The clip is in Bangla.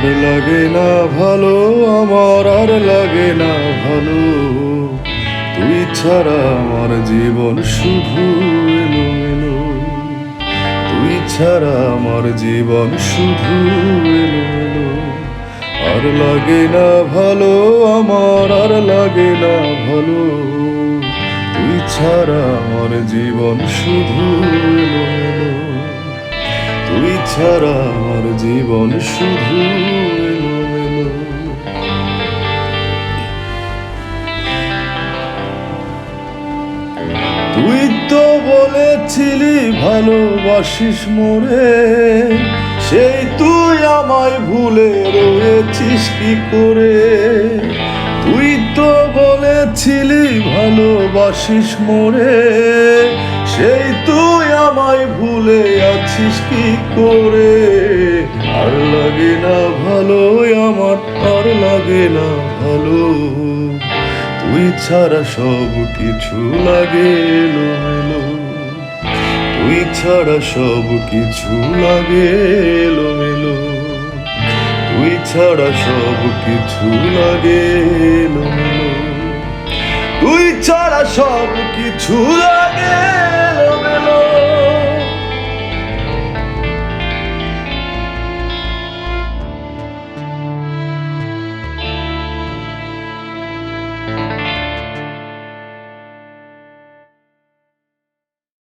আর লাগে না ভালো, আমার আর লাগে না ভালো। তুই ছাড়া আমার জীবন শুধু এলো এলো তুই ছাড়া আমার জীবন শুধু এলো এলো আর লাগে না ভালো, আমার আর লাগে না ভালো। তুই ছাড়া আমার জীবন শুধু এলো এলো তুই ছাড়া আমার জীবন শুধু তুই তো বলেছিলি ভালোবাসিস মোরে সেই তুই আমায় ভুলে রয়েছিস কি করে? তুই তো বলেছিলি ভালোবাসিস মোরে ভুলে আছিস কি করে? আর লাগে না ভালো আমার আর লাগে না ভালো। তুই ছাড়া সব কিছু লাগে এলো এলো তুই ছাড়া সব কিছু লাগে এলো এলো তুই ছাড়া সব কিছু লাগে এলো এলো তুই ছাড়া সব কিছু লাগে